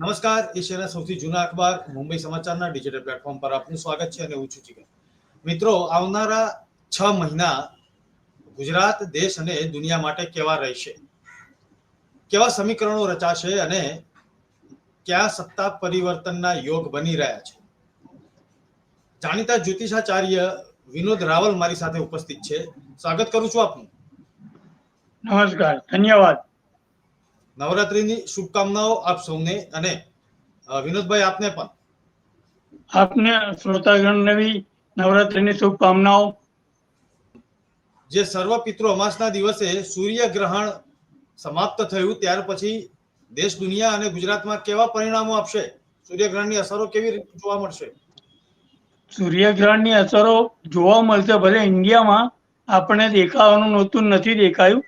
નમસ્કાર એશિયાના સૌથી જૂના અખબાર, મુંબઈ સમાચારના ડિજિટલ પ્લેટફોર્મ પર આપનું સ્વાગત છે અને હું છું મિત્રો, આવનારા છ મહિના ગુજરાત, દેશ અને દુનિયા માટે કેવા રહેશે? કેવા સમીકરણો રચાશે અને ક્યાં સત્તા પરિવર્તનના યોગ બની રહ્યા છે? જાણીતા જ્યોતિષાચાર્ય વિનોદ રાવલ મારી સાથે ઉપસ્થિત છે. સ્વાગત કરું છું આપનું. નમસ્કાર, ધન્યવાદ. નવરાત્રીની શુભકામનાઓ આપ સૌને અને વિનોદભાઈ આપને પણ. આપને શ્રોતાગણને બી નવરાત્રીની શુભકામનાઓ. જે સર્વ પિતૃ અમાસના દિવસે સૂર્યગ્રહણ સમાપ્ત થયું ત્યાર પછી દેશ દુનિયા અને ગુજરાતમાં કેવા પરિણામો આપશે? સૂર્યગ્રહણની અસરો કેવી રીતે જોવા મળશે? સૂર્યગ્રહણની અસરો જોવા મળશે ભલે ઇન્ડિયામાં આપણે દેખાવાનું નહોતું નથી દેખાયું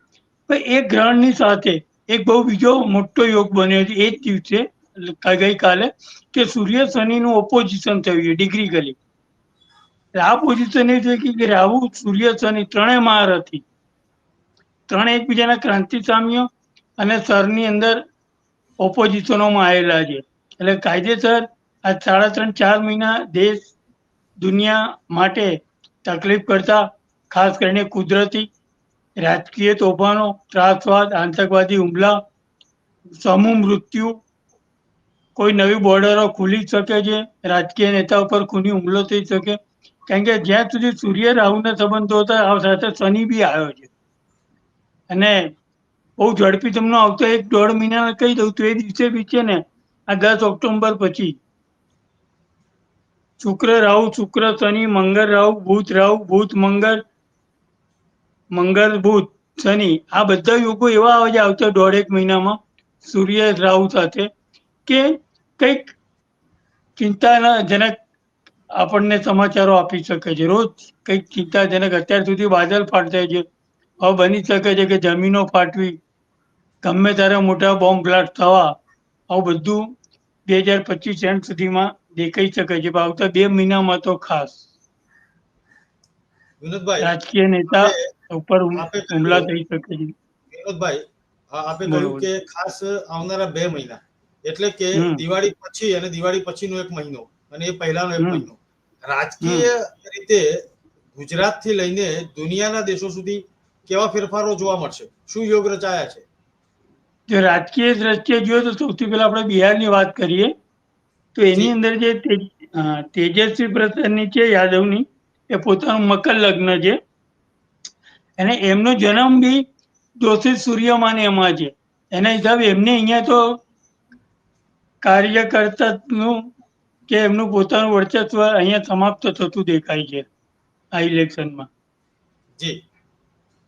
પણ એ ગ્રહણની સાથે એક બહુ બીજો મોટો યોગ બન્યો છે. એ જ દિવસે ગઈકાલે કે સૂર્ય શનિનું ઓપોઝિશન થયું છે ડિગ્રી ગલી. આ પોઝિશન એ છે કે રાહુ, સૂર્ય, શનિ ત્રણેય મહારથી. ત્રણે એકબીજાના ક્રાંતિ સામ્ય અને સરની અંદર ઓપોઝિશનોમાં આવેલા છે. એટલે કાયદેસર આ સાડા ત્રણ, ચાર મહિના દેશ, દુનિયા માટે તકલીફ કરતા, ખાસ કરીને કુદરતી રાજકીય તોફાનો, ત્રાસવાદ, આતંકવાદી હુમલા, સમૂહ મૃત્યુ, કોઈ નવી બોર્ડરો ખુલી શકે છે, રાજકીય નેતા ઉપર ખૂની હુમલો થઈ શકે. કારણ કે જ્યાં સુધી સૂર્ય, રાહુના સંબંધો હતા, આ સાથે શનિ બી આવ્યો છે. અને બહુ ઝડપી તમને આવતો એક દોઢ મહિના કહી દઉં તો એ દિવસે બી છે ને, આ દસ ઓક્ટોબર પછી. શુક્ર, રાહુ, શુક્ર, શનિ, મંગળ, રાહુ, બુધ રાહુ, બુધ, મંગળ મંગળ બુધ શનિ આ બધા યોગો એવા આવે છે આવતા દોઢેક મહિનામાં સૂર્ય રાહુ સાથે કે કંઈક ચિંતાજનક આપણને સમાચારો આપી શકે છે. રોજ કંઈક ચિંતાજનક અત્યાર સુધી બાદલ ફાટતા છે. હવે બની શકે છે કે જમીનો ફાટવી ગમે ત્યારે મોટા બોમ્બ બ્લાસ્ટ થવા આવું બધું બે હજાર પચીસ એન્ડ સુધીમાં દેખાઈ શકે છે. પણ આવતા બે મહિનામાં તો ખાસ. રાજકીય નેતા ઉપર હુમલા થઈ શકે છે. વિનોદભાઈ આપે કહ્યું કે ખાસ આવનારા બે મહિના. એટલે કે દિવાળી પછી અને દિવાળી પછીનો એક મહિનો અને એ પહેલાનો એક મહિનો. રાજકીય રીતે ગુજરાતથી લઈને દુનિયાના દેશો સુધી કેવા ફેરફારો જોવા મળશે? શું યોગ રચાયા છે? જો રાજકીય દ્રષ્ટિએ જોઈએ તો સૌથી પહેલા આપણે બિહારની વાત કરીએ તો એની અંદર જે તેજસ્વી પ્રસાદની છે યાદવની એ પોતાનું મકર લગ્ન છે. અને એમનો જન્મ બી દોષિત સૂર્યમાન એમાં છે. એના હિસાબે એમને અહીંયા તો કાર્યકર્તાનું કે એમનું પોતાનું વર્ચસ્વ અહીંયા સમાપ્ત થતું દેખાય છે આ ઇલેક્શનમાં. જી.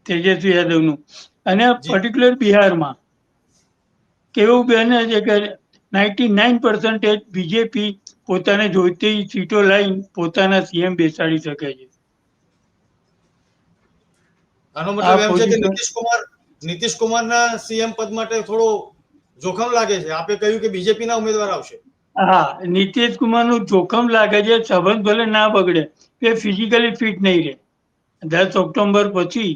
તેજસ્વી યાદવનું. અને. પર્ટિક્યુલર બિહારમાં કેવું બને છે કે નાઇન્ટી નાઇન પર્સન્ટેજ બીજેપી પોતાને જોઈતી સીટો લઈને પોતાના સીએમ બેસાડી શકે છે. આનો મતલબ એમ છે કે નીતિશ કુમાર નીતિશ કુમારના સીએમ પદ માટે થોડો જોખમ લાગે છે. આપે કહ્યું કે બીજેપી ના ઉમેદવાર આવશે. હા નીતિશ કુમારનું જોખમ લાગે છે સંબંધ ભલે ના બગડે એ ફિઝિકલી ફિટ નહીં રહે. દસ ઓક્ટોબર પછી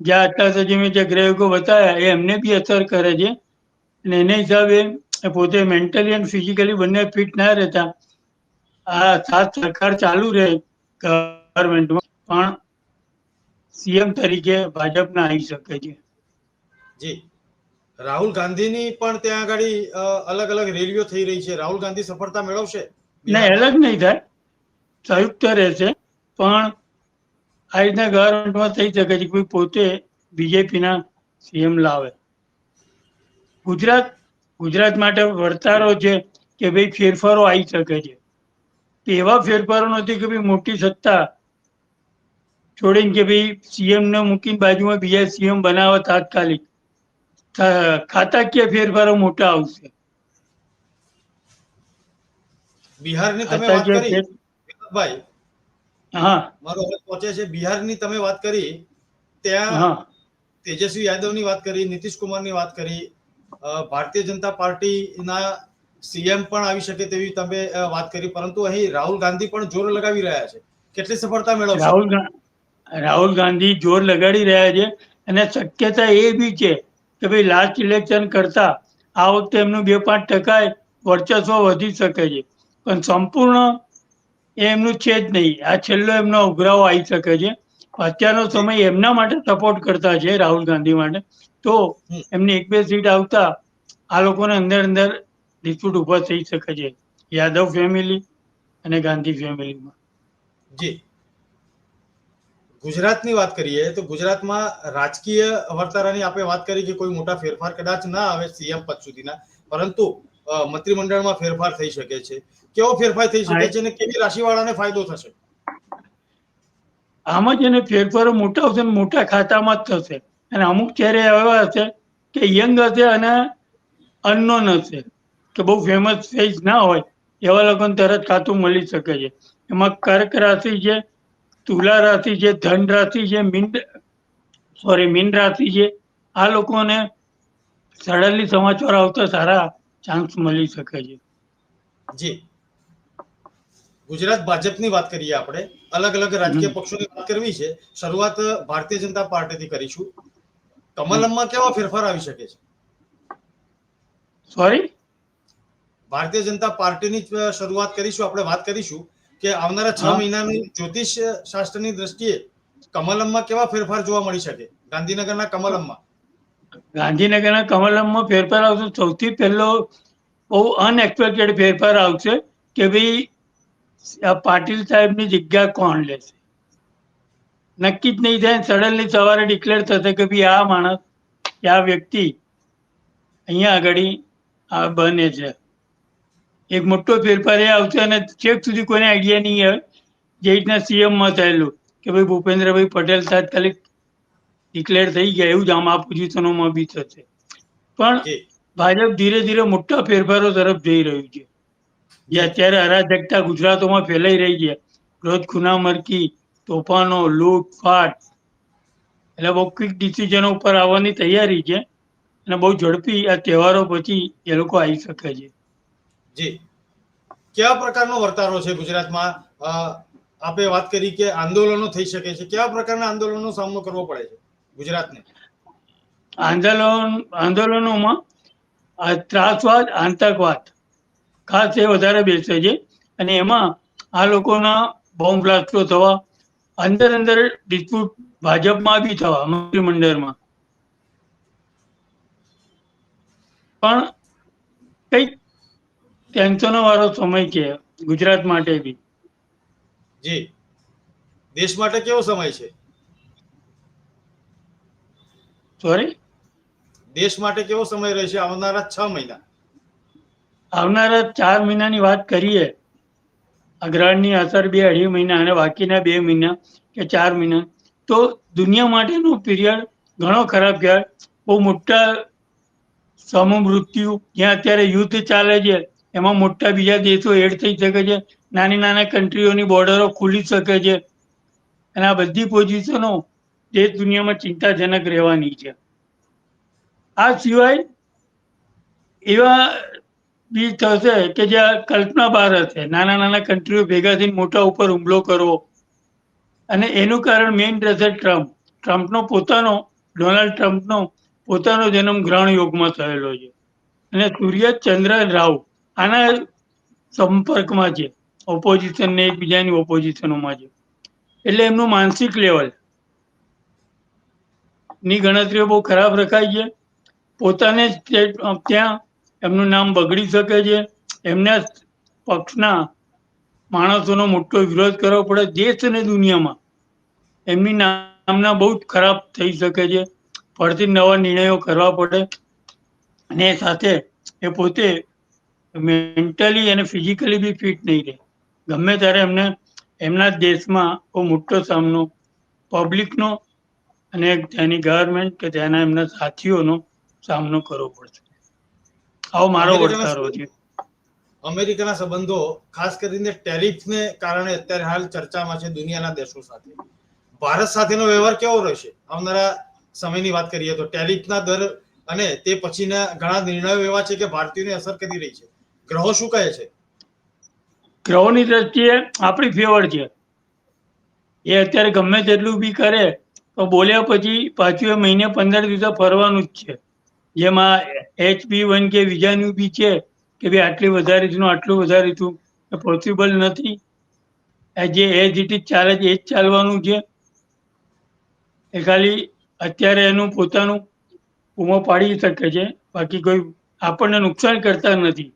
અત્યાર સુધી મેં જે ગ્રહકો બતાવ્યા એ એમને બી અસર કરે છે. અને એના હિસાબે પોતે મેન્ટલી અને ફિઝિકલી બંને ફિટ ના રહેતા. આ સાત સરકાર ચાલુ રહે ગવર્મેન્ટમાં પણ સીએમ તરીકે ભાજપના આવી શકે છે. જી. રાહુલ ગાંધીની પણ ત્યાં આગળ અલગ અલગ રેલીઓ થઈ રહી છે. રાહુલ ગાંધી સફળતા મેળવશે? ના અલગ નહીં થાય. સંયુક્ત રહેશે. પણ આ રીતના ગવર્મેન્ટમાં થઈ શકે છે. કોઈ પોતે બીજેપીના સીએમ લાવે. ગુજરાત ગુજરાત માટે વર્તારો છે કે ભાઈ ફેરફારો આવી શકે છે. એવા ફેરફારો નથી કે ભાઈ મોટી સત્તા છોડીને કે ભાઈ સીએમ ને મૂકીને બાજુમાં બીજા સીએમ બનાવવા તાત્કાલિક. ખાતાકીય ફેરફારો મોટા આવશે? બિહારની તમે વાત કરી? ભાઈ હા. મારો અવાજ પહોંચે છે. બિહારની તમે વાત કરી ત્યાં તેજસ્વી યાદવની વાત કરી નીતિશ કુમારની વાત કરી ભારતીય જનતા પાર્ટીના સીએમ પણ આવી શકે તેવી તમે વાત કરી. પરંતુ અહીં રાહુલ ગાંધી પણ જોર લગાવી રહ્યા છે. કેટલી સફળતા મેળવશે? રાહુલ ગા- રાહુલ ગાંધી જોર લગાડી રહ્યા છે અને શક્યતા એ બી છે કે ભાઈ લાસ્ટ ઇલેક્શન કરતા આ વખતે એમનું બે પાંચ ટકા વર્ચસ્વ વધી શકે છે. પણ સંપૂર્ણ એમનું છે જ નહીં. આ છેલ્લો એમનો ઉઘરાવો આવી શકે છે. અત્યારનો સમય એમના માટે સપોર્ટ કરતા છે રાહુલ ગાંધી માટે. તો એમની એક બે સીટ આવતા આ લોકોને અંદર અંદર ડિસ્પ્યુટ ઊભા થઈ શકે છે. યાદવ ફેમિલી અને ગાંધી ફેમિલીમાં જી. ગુજરાતની વાત કરીએ તો ગુજરાતમાં રાજકીય વર્તારાની આપણે વાત કરી કે કોઈ મોટા ફેરફાર કદાચ ના આવે સીએમ પદ સુધીના, પરંતુ મંત્રીમંડળમાં ફેરફાર થઈ શકે છે. કેવો ફેરફાર થઈ શકે છે અને કેવી રાશિવાળાને ફાયદો થશે? આમાં જેને ફેરફારો મોટા હશે મોટા ખાતામાં જ થશે. અને અમુક ચહેરે એવા હશે કે યંગ હશે અને અનનોન હશે, કે બહુ ફેમસ ફેસ ના હોય, એવા લોકોને તરત ખાતું મળી શકે છે. એમાં કર્ક રાશિ છે તુલા રાશિ છે ધન રાશિ છે મીન સોરી મીન રાશિ છે આ લોકોને સડનલી સમાચાર આવતા સારા ચાન્સ મળી શકે છે. જી. ગુજરાત ભાજપની વાત કરીએ આપણે. અલગ અલગ રાજકીય પક્ષોની વાત કરવી છે. શરૂઆત ભારતીય જનતા પાર્ટીથી કરીશું કમલમમાં કેવા ફેરફાર આવી શકે છે? સોરી ભારતીય જનતા પાર્ટીની શરૂઆત કરીશું આપણે વાત કરીશું. કે આવનારા છ. મહિનાની જ્યોતિષ શાસ્ત્રની દ્રષ્ટિએ કમલમમાં કેવા ફેરફાર જોવા મળી શકે? ગાંધીનગરના કમલમમાં. ગાંધીનગરના કમલમમાં ફેરફાર આવશે. સૌથી પહેલો બહુ અનએક્સપેક્ટેડ ફેરફાર આવશે કે ભાઈ આ પાટીલ સાહેબની જગ્યા કોણ લેશે? નક્કી જ નહીં થાય સડનલી સવારે ડિક્લેર થશે કે ભાઈ આ માણસ આ વ્યક્તિ અહીંયા આગળ આ બને છે. એક મોટો ફેરફાર એ આવશે અને છેક સુધી કોઈને આઈડિયા નહીં આવે. જે રીતના સીએમમાં થયેલું કે ભાઈ ભૂપેન્દ્રભાઈ પટેલ તાત્કાલિક ડિક્લેર થઈ ગયા એવું જ આમ આ પોઝિશનોમાં બી થશે. પણ ભાજપ ધીરે ધીરે મોટા ફેરફારો તરફ જઈ રહ્યું છે. જે અત્યારે અરાજકતા ગુજરાતોમાં ફેલાઈ રહી છે. રોજ ખૂનામરકી તોફાનો લૂંટફાટ એટલે બહુ ક્વિક ડિસિઝનો ઉપર આવવાની તૈયારી છે. અને બહુ ઝડપી આ તહેવારો પછી એ લોકો આવી શકે છે. જી. કેવા પ્રકારનો વર્તારો છે ગુજરાતમાં? આપે વાત કરી કે આંદોલનો થઈ શકે છે. કેવા પ્રકારના આંદોલનનો સામનો કરવો પડે છે ગુજરાતને? આંદોલન, આંદોલનોમાં ત્રાસવાદ, આતંકવાદ ખાસ એ વધારે બેસે છે અને એમાં આ લોકોના બોમ્બ બ્લાસ્ટો થવા, અંદર અંદર ડિસ્પ્યુટ ભાજપમાં બી થવા, મંત્રીમંડળમાં. પણ કંઈક ટેન્શનો વાળો સમય છે ગુજરાત માટે બી. જી. દેશ માટે કેવો સમય છે? સોરી દેશ માટે કેવો સમય રહેશે આવનારા છ મહિના. આવનારા ચાર મહિનાની વાત કરીએ. અગ્રહણની અસર બે અઢી મહિના અને બાકીના બે મહિના કે ચાર મહિના. તો દુનિયા માટેનો પીરિયડ ઘણો ખરાબ કહેવાય બહુ મોટા સમમૃત્યુ જ્યાં અત્યારે યુદ્ધ ચાલે છે. એમાં મોટા બીજા દેશો એડ થઈ શકે છે. નાની નાના કન્ટ્રીઓની બોર્ડરો ખુલી શકે છે. અને આ બધી પોઝિશનો દેશ દુનિયામાં ચિંતાજનક રહેવાની છે. આ સિવાય એવા બી થશે કે જે કલ્પના બહાર હશે. નાના નાના કન્ટ્રીઓ ભેગા થઈને મોટા ઉપર હુમલો કરવો. અને એનું કારણ મેઇન રહેશે ટ્રમ્પ ટ્રમ્પનો પોતાનો ડોનાલ્ડ ટ્રમ્પનો પોતાનો જન્મ ગ્રહણ યોગમાં થયેલો છે. અને સૂર્ય ચંદ્ર રાહુ. આના સંપર્કમાં છે. ઓપોઝિશન ને એકબીજાની ઓપોઝિશનોમાં છે. એટલે એમનું માનસિક લેવલની ગણતરીઓ બહુ ખરાબ રખાય છે. પોતાને ત્યાં એમનું નામ બગડી શકે છે. એમના પક્ષના માણસોનો મોટો વિરોધ કરવો પડે દેશ અને દુનિયામાં. એમની નામના બહુ જ ખરાબ થઈ શકે છે. ફરતી નવા નિર્ણયો કરવા પડે. અને સાથે એ પોતે મેન્ટલી અને ફિઝિકલી બી ફિટ નહીં રહે. ગમે ત્યારે એમને એમના દેશમાં બહુ મોટો સામનો પબ્લિકનો અને ત્યાંની ગવર્મેન્ટ કે ત્યાંના એમના સાથીઓનો સામનો કરવો પડશે. આવો મારો વર્તારો છે. અમેરિકાના સંબંધો ખાસ કરીને ટેરિફને કારણે અત્યારે હાલ ચર્ચામાં છે દુનિયાના દેશો સાથે. ભારત સાથેનો વ્યવહાર કેવો રહેશે? આવનારા સમયની વાત કરીએ તો ટેરિફના દર અને તે પછીના ઘણા નિર્ણયો એવા છે કે ભારતીયોને અસર કરી રહી છે. ગ્રહો શું કહે છે? ગ્રહોની દ્રષ્ટિએ આપણી ફેવર છે. એ અત્યારે ગમે તેટલું બી કરે, તો બોલ્યા પછી પાછું એ મહિને પંદર દિવસે ફરવાનું જ છે. જેમાં એચ બી વન કે બીજાનું બી છે, કે ભાઈ આટલી વધારીશું આટલું વધારીશું એ પોસિબલ નથી. જે એજ ઇટ ચાલે છે, એ જ ચાલવાનું છે. એ ખાલી અત્યારે એનું પોતાનું ઉમો પાડી શકે છે. બાકી કોઈ આપણને નુકસાન કરતા નથી.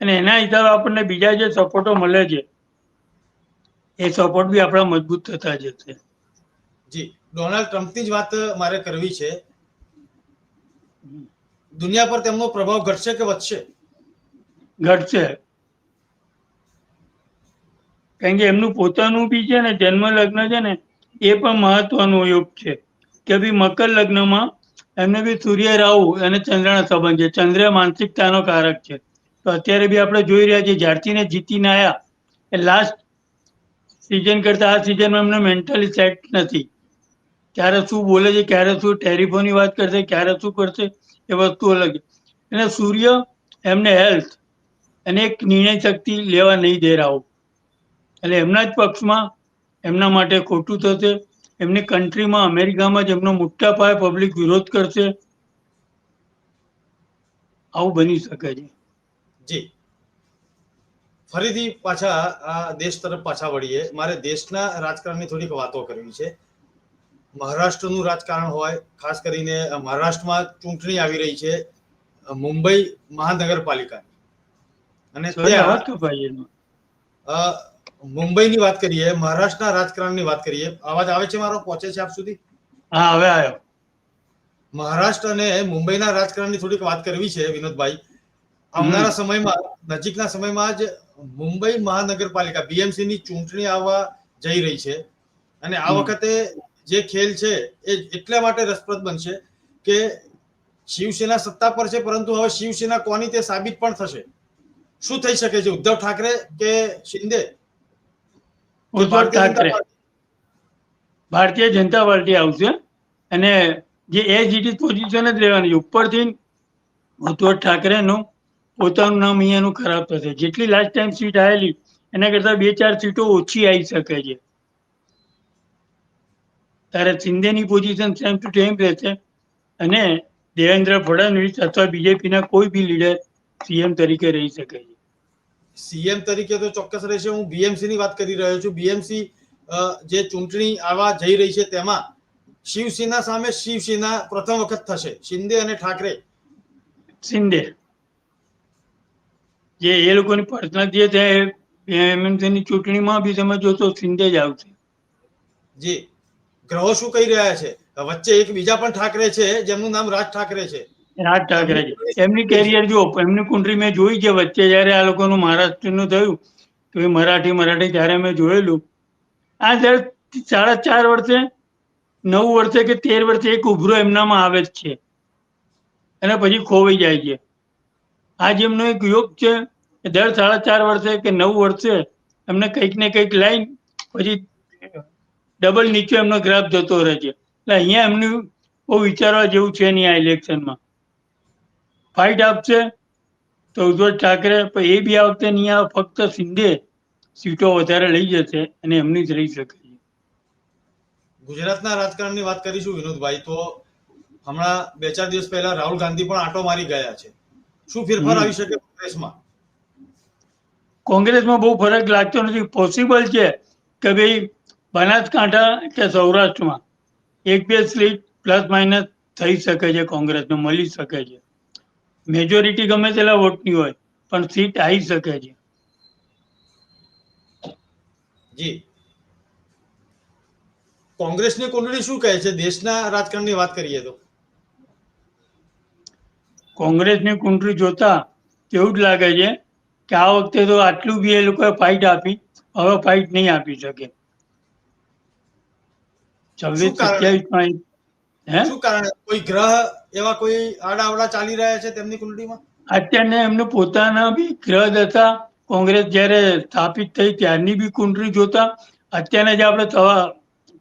અને એના હિસાબે આપણને બીજા જે સપોર્ટો મળે છે એ સપોર્ટ બી આપણા મજબૂત થતા જશે. જી ડોનાલ્ડ ટ્રમ્પની જ વાત મારે કરવી છે. દુનિયા પર તેમનો પ્રભાવ ઘટશે કે વધશે? ઘટશે. કારણ કે એમનું પોતાનું બી છે ને જન્મ લગ્ન છે ને એ પણ મહત્વનો યોગ છે. કે ભાઈ મકર લગ્નમાં એમને બી સૂર્ય રાહુ અને ચંદ્રના સંબંધ છે. ચંદ્ર માનસિકતાનો કારક છે. તો અત્યારે બી આપણે જોઈ રહ્યા છીએ જ્યારથીને જીતીને આવ્યા એ લાસ્ટ સિઝન કરતા આ સિઝનમાં એમને મેન્ટલી સેટ નથી. ક્યારે શું બોલે છે, ક્યારે શું ટેરિફોની વાત કરશે, ક્યારે શું કરશે, એ વસ્તુ અલગ અને સૂર્ય એમને હેલ્થ અને એક નિર્ણય શક્તિ લેવા નહીં દે રાહુ એટલે એમના જ પક્ષમાં એમના માટે ખોટું થશે. એમની કન્ટ્રીમાં અમેરિકામાં જ એમનો મોટા પાયે પબ્લિક વિરોધ કરશે. આવું બની શકે છે. જી. ફરીથી પાછા આ દેશ તરફ પાછા વળીએ. મારે દેશના રાજકારણની થોડીક વાતો કરવી છે. મહારાષ્ટ્રનું રાજકારણ હોય ખાસ કરીને મહારાષ્ટ્રમાં ચૂંટણી આવી રહી છે મુંબઈ મહાનગરપાલિકાની. અને મુંબઈની વાત કરીએ મહારાષ્ટ્રના રાજકારણની વાત કરીએ. અવાજ આવે છે મારો? પહોંચે છે આપ સુધી? હા હવે આવ્યો. મહારાષ્ટ્ર અને મુંબઈના રાજકારણની થોડીક વાત કરવી છે વિનોદભાઈ. આવનારા સમયમાં નજીકના સમયમાં જ મુંબઈ મહાનગરપાલિકા બીએમસી ની ચૂંટણી આવવા જઈ રહી છે. અને આ વખતે જે ખેલ છે એ એટલા માટે રસપ્રદ બનશે કે શિવસેના સત્તા પર છે પરંતુ હવે શિવસેના કોની તે સાબિત પણ થશે? શું થઈ શકે છે? ઉદ્ધવ ઠાકરે કે શિંદે? ઉદ્ધવ ભારતીય જનતા ઠાકરે. પાર્ટી? ભારતીય જનતા પાર્ટી આવશે અને જે એજ ઇટ ઇઝ પોઝિશન જ રહેવાની ઉપરથી ઉદ્ધવ ઠાકરેનું પોતાનું નામ અહીંયાનું ખરાબ થશે. જેટલી લાસ્ટ ટાઈમ સીટ આવેલી એના કરતાં બે ચાર સીટો ઓછી આવી શકે છે. ત્યારે શિંદેની પોઝિશન સેમ ટુ સેમ રહેશે. અને દેવેન્દ્ર ફડણવીસ અથવા બીજેપીના કોઈ બી લીડર સીએમ તરીકે રહી શકે છે. સીએમ તરીકે તો ચોક્કસ રહેશે. હું બીએમસી ની વાત કરી રહ્યો છું. બીએમસી જે ચૂંટણી આવા જઈ રહી છે તેમાં શિવસેના સામે શિવસેના પ્રથમ વખત થશે. શિંદે અને ઠાકરે. શિંદે. જે એ લોકોની પર્સનલ જે છે એમએમસીની ચૂંટણીમાં બી તમે જોશો સિંધે જ આવશે. જે. ગ્રહો શું કહી રહ્યા છે? વચ્ચે એક બીજા પણ ઠાકરે છે જેમનું નામ રાજ ઠાકરે છે. રાજ ઠાકરે છે. એમની કેરિયર જો એમની કુંડળી મેં જોઈ છે વચ્ચે જ્યારે આ લોકોનું મહારાષ્ટ્રનું થયું તો એ મરાઠી મરાઠી ત્યારે મેં જોયેલું આ જ્યારે સાડા ચાર વર્ષે નવ વર્ષે કે તેર વર્ષે એક ઉભરો એમનામાં આવે જ છે. અને પછી ખોવાઈ જાય છે. આ જેમનો એક યોગ છે દર સાડા ચાર વર્ષે કે નવ વર્ષે એમને કંઈક ને કંઈક લાઈન પછી ડબલ નીચે એમનો ગ્રાફ જતો રહે છે. એટલે અહીંયા એમનું બહુ વિચારવા જેવું છે નહીં આ ઇલેક્શનમાં ફાઇટ આપશે તો ઉદ્ધવ ઠાકરે પણ એ બી આ વખતે નહીં આવે ફક્ત સિંધે સીટો વધારે લઈ જશે અને એમની જ રહી શકે છે. ગુજરાતના રાજકારણની વાત કરીશું વિનોદભાઈ તો હમણાં બે ચાર દિવસ પહેલા રાહુલ ગાંધી પણ આંટો મારી ગયા છે. શું ફેરફાર આવી શકે કોંગ્રેસમાં? કોંગ્રેસમાં બહુ ફરક લાગતો નથી. પોસિબલ છે કે ભાઈ બનાસકાંઠા કે સૌરાષ્ટ્રમાં એક બે સીટ પ્લસ માઇનસ થઈ શકે છે કોંગ્રેસને મળી શકે છે. મેજોરિટી ગમે તેટલા વોટની હોય પણ સીટ આવી શકે છે. જી. કોંગ્રેસની કુંડળી શું કહે છે? દેશના રાજકારણની વાત કરીએ તો. કોંગ્રેસની કુંડળી જોતા તેવું એવું જ લાગે છે કે આ વખતે તો આટલું બી એ લોકોએ ફાઇટ આપી હવે ફાઇટ નહીં આપી શકે. છવ્વીસ સત્યાવીસમાં હે? શું કારણે? કોઈ ગ્રહ એવા કોઈ આડાવડા ચાલી રહ્યા છે તેમની કુંડળીમાં? અત્યારને એમનું પોતાના બી ગ્રહ હતા કોંગ્રેસ જ્યારે સ્થાપિત થઈ ત્યારની બી કુંડળી જોતા અત્યારના જે આપણે થવા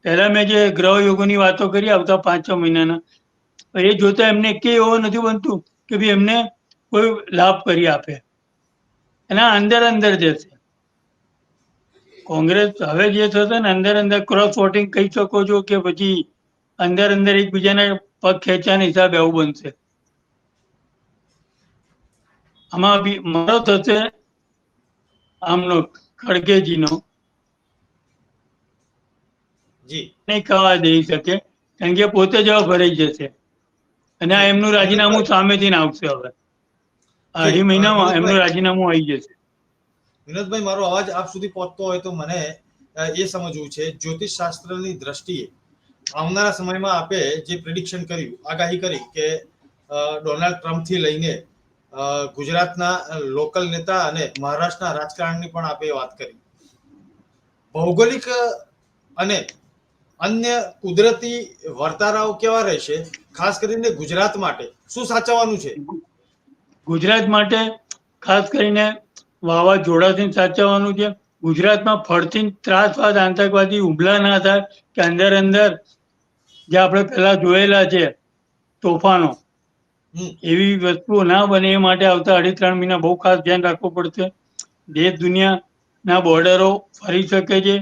પહેલા મેં જે ગ્રહ યોગોની વાતો કરી આવતા પાંચ છ મહિનાના એ જોતા એમને કે એવો નથી બનતું કે ભાઈ એમને કોઈ લાભ કરી આપે. એના અંદર અંદર જશે કોંગ્રેસ હવે જે થશે ને અંદર અંદર ક્રોસ વોટિંગ કહી શકો છો કે પછી અંદર અંદર એકબીજાના પગ ખેંચાના હિસાબે આવું બનશે. આમાં બી મારો થશે આમનો ખડગેજીનો. જી. નહીં ખાવા દઈ શકે. કારણ કે પોતે જવાબ ભરાઈ જશે. અને આ એમનું રાજીનામું સામેથી આવશે હવે. અઢી મહિનામાં એમનું રાજીનામું આવી જશે. વિનોદભાઈ મારો અવાજ આપ સુધી પહોંચતો હોય તો મને એ સમજવું છે. જ્યોતિષ શાસ્ત્રની દ્રષ્ટિએ આવનારા સમયમાં આપે જે પ્રિડિક્શન કર્યું આગાહી કરી કે ડોનાલ્ડ ટ્રમ્પથી લઈને ગુજરાતના લોકલ નેતા અને મહારાષ્ટ્રના રાજકારણની પણ આપે વાત કરી. ભૌગોલિક અને અન્ય કુદરતી વર્તારાઓ કેવા રહેશે? ખાસ કરીને ગુજરાત માટે. શું સાચવવાનું છે? ગુજરાત માટે ખાસ કરીને વાવાઝોડાથી સાચવવાનું છે. ગુજરાતમાં ફરતી ત્રાસવાદ આતંકવાદી હુમલા ના થાય કે અંદર અંદર જે આપણે પહેલા જોયેલા છે તોફાનો એવી વસ્તુઓ ના બને એ માટે આવતા અઢી ત્રણ મહિના બહુ ખાસ ધ્યાન રાખવું પડશે. દેશ દુનિયાના બોર્ડરો ફરી શકે છે.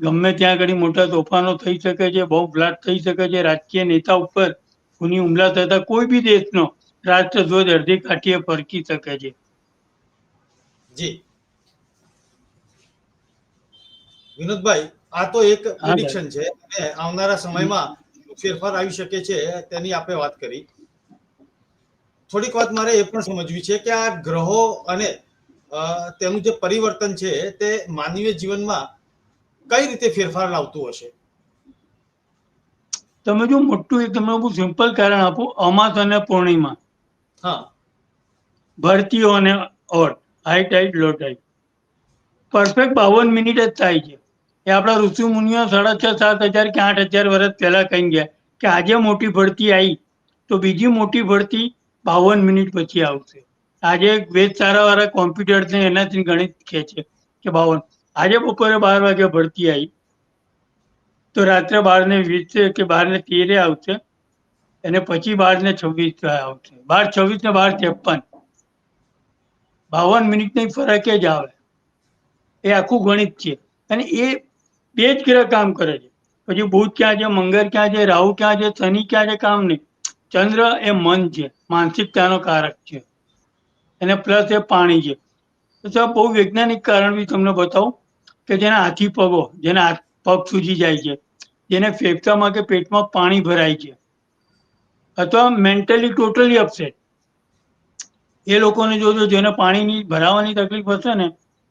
ગમે ત્યાં આગળ મોટા તોફાનો થઈ શકે છે બહુ બ્લાસ્ટ થઈ શકે છે. રાજકીય નેતા ઉપર ખૂની હુમલા થતા કોઈ બી દેશનો રાષ્ટ્રધ્વજ અડધી કાઠીએ ફરકી શકે છે. જી. વિનોદભાઈ આ તો એક પ્રિડિક્શન છે અને આવનારા સમયમાં ફેરફાર આવી શકે છે તેની આપણે વાત કરી. થોડીક વાત મારે એ પણ સમજવી છે કે આ ગ્રહો અને તેનું જે પરિવર્તન છે તે માનવીય જીવનમાં કઈ રીતે ફેરફાર લાવતું હશે? તમે જો મોટું એક તમને બહુ સિમ્પલ કારણ આપો અમાસ અને પૂર્ણિમા. હા. ભરતીઓ અને ઓટ high tide low tide perfect બાવન મિનિટ જ થાય છે. એ આપણા ઋષિ મુનિઓ સાડા છ, સાત હજાર કે આઠ હજાર વર્ષ પહેલા કહી ગયા કે આજે મોટી ભરતી આવી તો બીજી મોટી ભરતી બાવન મિનિટ પછી આવશે. આજે વેદ કોમ્પ્યુટર ને એનાથી ગણિત કહે છે કે બાવન. આજે બપોરે બાર વાગે ભરતી આવી તો રાત્રે બાર ને વીસ કે બાર ને તેરે આવશે. અને પછી બાર ને છવ્વીસ આવશે. બાર છવ્વીસ ને બાર ત્રેપન. બાવન મિનિટની ફરક જ આવે. એ આખું ગણિત છે. અને એ બે જ ગ્રહ કામ કરે છે. પછી બુધ ક્યાં છે, મંગળ ક્યાં છે, રાહુ ક્યાં છે, શનિ ક્યાં છે, કામ નહીં. ચંદ્ર એ મન છે. માનસિકતાનો કારક છે. અને પ્લસ એ પાણી છે. તો બહુ વૈજ્ઞાનિક કારણ બી તમને બતાવું કે જેના હાથી પગો, જેના પગ સૂજી જાય છે, જેને ફેફસામાં કે પેટમાં પાણી ભરાય છે. અથવા મેન્ટલી ટોટલી અપસેટ એ લોકોને જોજો જેને પાણીની ભરાવાની તકલીફ હશે ને,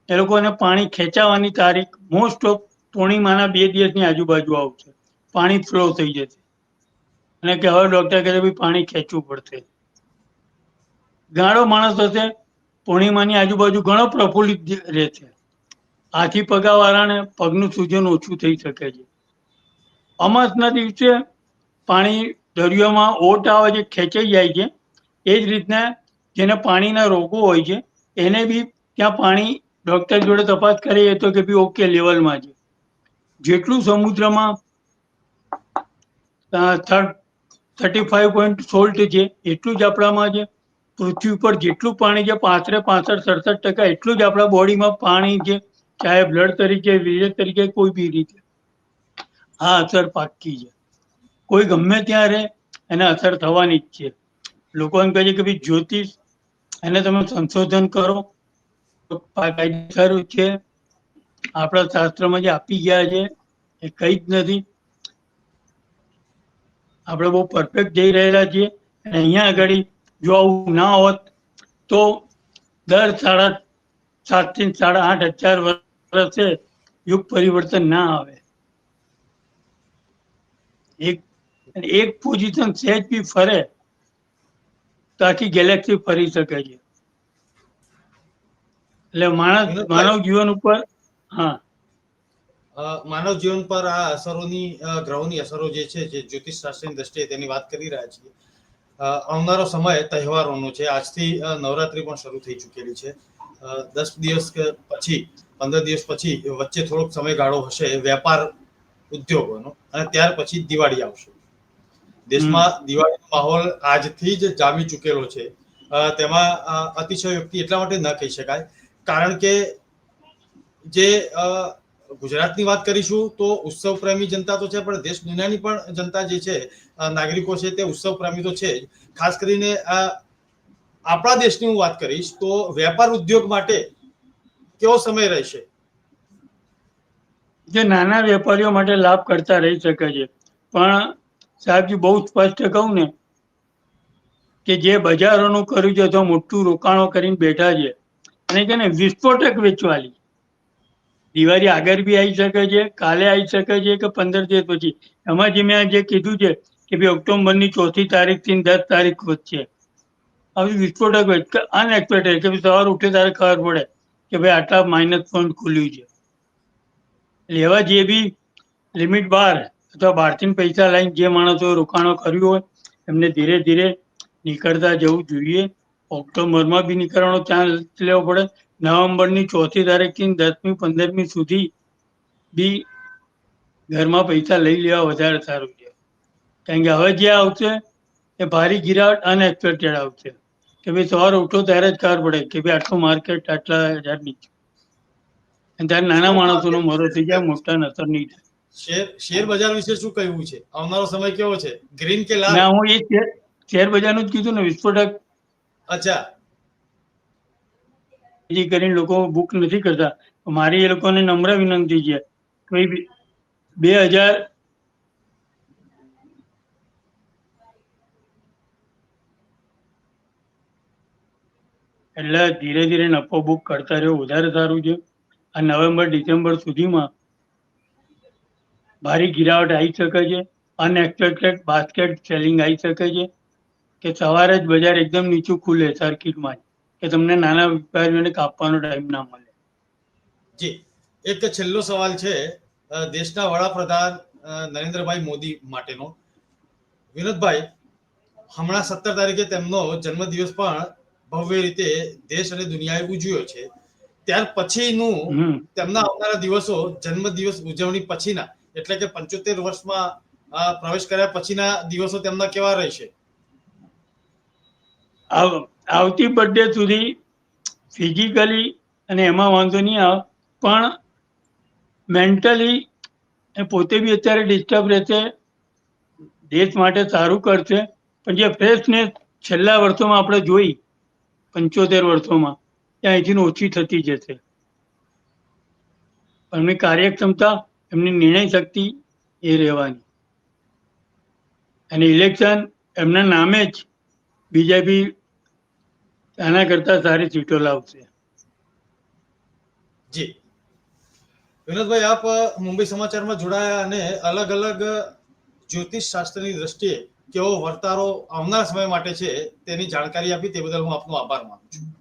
એ લોકોને પાણી ખેંચાવાની તારીખ મોસ્ટ ઓફ પૂર્ણિમાના બે દિવસની આજુબાજુ આવશે. પાણી ફ્લો થઈ જશે. અને કે હવે ડોક્ટર કહે છે ભાઈ પાણી ખેંચવું પડશે. ગાળો માણસ હશે, પૂર્ણિમાની આજુબાજુ ઘણો પ્રફુલ્લિત રહેશે. હાથી પગાવાળાને પગનું સૂજન ઓછું થઈ શકે છે. અમાસના દિવસે પાણી દરિયામાં ઓટ આવે છે, ખેંચાઈ જાય છે, એ જ રીતના જેને પાણીના રોગો હોય છે, એને બી ત્યાં પાણી ડોક્ટર જોડે તપાસ કરીએ તો કે ભાઈ ઓકે લેવલમાં છે. જેટલું સમુદ્રમાં થર્ટી ફાઈવ પોઈન્ટ સોલ્ટ છે, એટલું જ આપણામાં છે. પૃથ્વી ઉપર જેટલું પાણી છે પાંસઠ પાસઠ, સડસઠ ટકા એટલું જ આપણા બોડીમાં પાણી છે, ચાહે બ્લડ તરીકે વીર્ય તરીકે, કોઈ બી રીતે. આ અસર પાકી છે. કોઈ ગમે ત્યાં રહે, એને અસર થવાની જ છે. લોકો એમ કહે છે કે ભાઈ જ્યોતિષ, એને તમે સંશોધન કરો. કાયદેસર છે. આપણા શાસ્ત્રમાં જે આપી ગયા છે, એ કઈ જ નથી. આપણે બહુ પરફેક્ટ જઈ રહેલા છીએ. અને અહીંયા આગળ જો આવું ના હોત, તો દર સાડા સાતથી સાડા આઠ હજાર વર્ષે યુગ પરિવર્તન ના આવે. એક અને એક પોઝિશન સહેજ બી ફરે તો આખી ગેલેક્સી ફરી શકે છે. એટલે માણસ માનવ જીવન ઉપર હા. માનવ જીવન પર આ અસરોની ગ્રહોની અસરો જે છે જે જ્યોતિષ શાસ્ત્રની દ્રષ્ટિએ તેની વાત કરી રહ્યા છીએ. આવનારો સમય તહેવારોનો છે. આજથી નવરાત્રી પણ શરૂ થઈ ચૂકેલી છે. દસ દિવસ પછી પંદર દિવસ પછી વચ્ચે થોડોક સમયગાળો હશે વેપાર ઉદ્યોગોનો. અને ત્યાર પછી દિવાળી આવશે. દેશમાં દિવાળીનો માહોલ આજથી જ જામી ચૂકેલો છે. તેમાં અતિશય અતિશયોક્તિ એટલા માટે ન કહી શકાય. કારણ કે જે ગુજરાતની વાત કરીશું તો ઉત્સવ પ્રેમી જનતા તો છે પણ દેશ દુનિયાની પણ જનતા જે છે નાગરિકો છે તે ઉત્સવ પ્રેમી તો છે ખાસ કરીને આ આપણા દેશની હું વાત કરીશ તો વેપાર ઉદ્યોગ માટે કેવો સમય રહેશે? જે નાના વેપારીઓ માટે લાભ કરતા રહી શકે છે. પણ સાહેબજી, બહુ સ્પષ્ટ કહું ને કે જે બજારોનું કર્યું છે તો મોટું રોકાણો કરીને બેઠા છે, અને કે ને વિસ્ફોટક વેચવાલી. દિવાળી આગળ બી આવી શકે છે, કાલે આવી શકે છે કે પંદર દિવસ પછી. એમાં જે મેં જે કીધું છે કે ભાઈ ઓક્ટોબરની ચોથી તારીખથી દસ તારીખ વચ્ચે. આવી વિસ્ફોટક અનએક્સપેક્ટેડ કે સવાર ઉઠે ત્યારે ખબર પડે કે ભાઈ આટલા માઇનસ પોઈન્ટ ખુલ્યું છે. એવા જે બી લિમિટ બાર અથવા બહારથી પૈસા લઈને જે માણસો રોકાણો કર્યું હોય, એમને ધીરે ધીરે નીકળતા જવું જોઈએ. ઓક્ટોબરમાં બી નીકળવાનો ચાન્સ લેવો પડે. નવેમ્બરની ચોથી તારીખથી દસમી, પંદરમી સુધી બી ઘરમાં પૈસા લઈ લેવા વધારે સારું છે. કારણ કે હવે જે આવશે એ ભારી ગિરાવટ અનએક્સપેક્ટેડ આવશે. કે ભાઈ સવારે ઉઠો ત્યારે જ ખબર પડે કે ભાઈ આટલું માર્કેટ આટલા હજાર નીચે ત્યારે નાના માણસોનો મરો થઈ જાય, મોટા અસર નહીં થાય શેર શેર બજાર વિશે શું કહેવું છે? આવનારો સમય કેવો છે? ગ્રીન કે લાલ? ના હું એ શેર બજારનું જ કીધું ને વિસ્ફોટક અચ્છા. જે કરીને લોકો બુક નથી કરતા. મારી એ લોકોને નમ્ર વિનંતી છે. કોઈ બે હજાર એટલે ધીરે ધીરે નફો બુક કરતા રહ્યો. વધારે સારું છે. આ નવેમ્બર ડિસેમ્બર સુધીમાં ભારી ગિરાવટ આવી શકે છે અનએક્સપેક્ટેડ બાસ્કેટ સેલિંગ આવી શકે છે કે સવારે જ બજાર એકદમ નીચું ખુલે સર્કિટમાં કે તમને નાના વેપારીઓને કાપવાનો ટાઈમ ના મળે. જી એક છેલ્લો સવાલ છે દેશના વડાપ્રધાન નરેન્દ્રભાઈ મોદી માટેનો. વિનોદભાઈ હમણાં સત્તર તારીખે તેમનો જન્મદિવસ પણ ભવ્ય રીતે દેશ અને દુનિયાએ ઉજવ્યો છે. ત્યાર પછીનું તેમના આવનારા દિવસો જન્મદિવસ ઉજવણી પછીના. એટલે કે પંચોતેર વર્ષમાં પ્રવેશ કર્યા પછીના દિવસો તેમના કેવા રહેશે? આવ- આવતી બર્થડે સુધી ફિઝિકલી અને એમાં વાંધો નહીં આવે, પણ મેન્ટલી પોતે બી અત્યારે ડિસ્ટર્બ રહેશે, દેશ માટે સારું કરશે. પણ જે ફ્રેશનેસ છેલ્લા વર્ષોમાં આપણે જોઈ, પંચોતેર વર્ષોમાં, ત્યાં અહીંથી ઓછી થતી જશે. પણ કાર્યક્ષમતા એમની નિર્ણય શક્તિ એ રહેવાની. અને ઇલેક્શન એમના નામે જ બીજેપી આના કરતા સારી સીટો લાવશે. જી. વિનોદભાઈ, આપ મુંબઈ સમાચારમાં જોડાયા અને અલગ અલગ જ્યોતિષ શાસ્ત્રની દ્રષ્ટિએ કેવો વર્તારો આવનાર સમય માટે છે તેની જાણકારી આપી તે બદલ હું આપનો આભાર માનું છું.